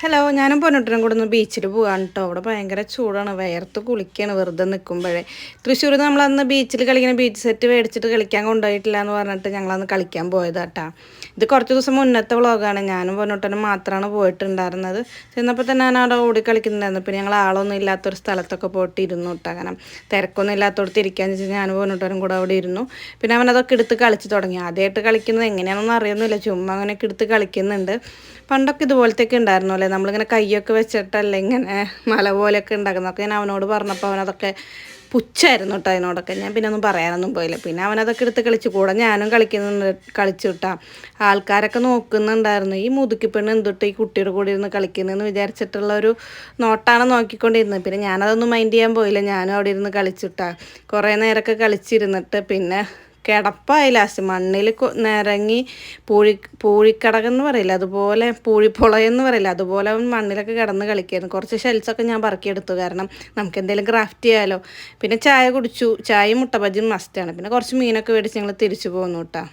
Hello ഞാനും പൊന്നോട്ടിനും കൂടെ ഒന്ന് ബീച്ചിൽ പോകാൻ കേട്ടോ അവിടെ ഭയങ്കര ചൂടാണ്. വയർത്ത് കുളിക്കുകയാണ് വെറുതെ നിൽക്കുമ്പോഴേ തൃശ്ശൂർ നമ്മൾ അന്ന് ബീച്ചിൽ കളിക്കുന്ന ബീച്ച് സെറ്റ് മേടിച്ചിട്ട് കളിക്കാൻ കൊണ്ടുപോയിട്ടില്ല എന്ന് പറഞ്ഞിട്ട് ഞങ്ങളന്ന് കളിക്കാൻ പോയതാട്ടാ ഇത് കുറച്ച് ദിവസം മുന്നത്തെ വ്ളോഗാണ് ഞാനും പൊന്നോട്ടനും മാത്രമാണ് പോയിട്ടുണ്ടായിരുന്നത്. ചെന്നപ്പോൾ തന്നെ ഞാൻ അവിടെ ഓടി കളിക്കുന്നുണ്ടായിരുന്നു. പിന്നെ ഞങ്ങൾ ആളൊന്നും ഇല്ലാത്തൊരു സ്ഥലത്തൊക്കെ പോയിട്ട് ഇരുന്നു കേട്ടോ കാരണം തിരക്കൊന്നും ഇല്ലാത്തടത്ത് ഇരിക്കാന്ന് വെച്ചാൽ ഞാനും പൊന്നോട്ടനും കൂടെ അവിടെ ഇരുന്നു. പിന്നെ അവൻ അതൊക്കെ എടുത്ത് കളിച്ച് തുടങ്ങി. ആദ്യമായിട്ട് കളിക്കുന്നത് എങ്ങനെയാണെന്ന് അറിയുന്നില്ല ചുമ്മാ അങ്ങനെയൊക്കെ എടുത്ത് കളിക്കുന്നുണ്ട്. പണ്ടൊക്കെ ഇതുപോലത്തെയൊക്കെ ഉണ്ടായിരുന്നു അല്ലേ നമ്മളിങ്ങനെ കൈയൊക്കെ വെച്ചിട്ടല്ലേ ഇങ്ങനെ മല പോലെയൊക്കെ ഉണ്ടാക്കുന്നതൊക്കെ ഞാൻ അവനോട് പറഞ്ഞപ്പോൾ അവനതൊക്കെ പുച്ഛായിരുന്നു കേട്ടോ അതിനോടൊക്കെ. ഞാൻ പിന്നെ ഒന്നും പറയാനൊന്നും പോയില്ല. പിന്നെ അവനതൊക്കെ എടുത്ത് കളിച്ചു. കൂടെ ഞാനും കളിക്കുന്നുണ്ട്. കളിച്ചു കിട്ടാം ആൾക്കാരൊക്കെ നോക്കുന്നുണ്ടായിരുന്നു. ഈ മുതുക്കി പെണ്ണ് എന്തൊട്ട് ഈ കുട്ടിയുടെ കൂടെ ഇരുന്ന് കളിക്കുന്നതെന്ന് വിചാരിച്ചിട്ടുള്ള ഒരു നോട്ടാണ് നോക്കിക്കൊണ്ടിരുന്നത്. പിന്നെ ഞാനതൊന്നും മൈൻഡ് ചെയ്യാൻ പോയില്ല. ഞാനും അവിടെ ഇരുന്ന് കളിച്ചു കിട്ടാം കുറേ നേരമൊക്കെ കളിച്ചിരുന്നിട്ട് പിന്നെ കിടപ്പായി ലാസ്റ്റ് മണ്ണിൽ നിരങ്ങി പൂഴി പൂഴിക്കടകെന്ന് പറയില്ല? അതുപോലെ പൂഴിപ്പുളയെന്ന് പറയില്ല? അതുപോലെ അവൻ മണ്ണിലൊക്കെ കിടന്ന് കളിക്കായിരുന്നു. കുറച്ച് ഷെൽസൊക്കെ ഞാൻ പറക്കിയെടുത്തു. കാരണം നമുക്ക് എന്തെങ്കിലും ക്രാഫ്റ്റ് ചെയ്യാമല്ലോ പിന്നെ ചായ കുടിച്ചു. ചായയും മുട്ട ബജ്ജിയും മസ്റ്റാണ് പിന്നെ കുറച്ച് മീനൊക്കെ മേടിച്ച് ഞങ്ങൾ തിരിച്ചു പോന്നു കേട്ടോ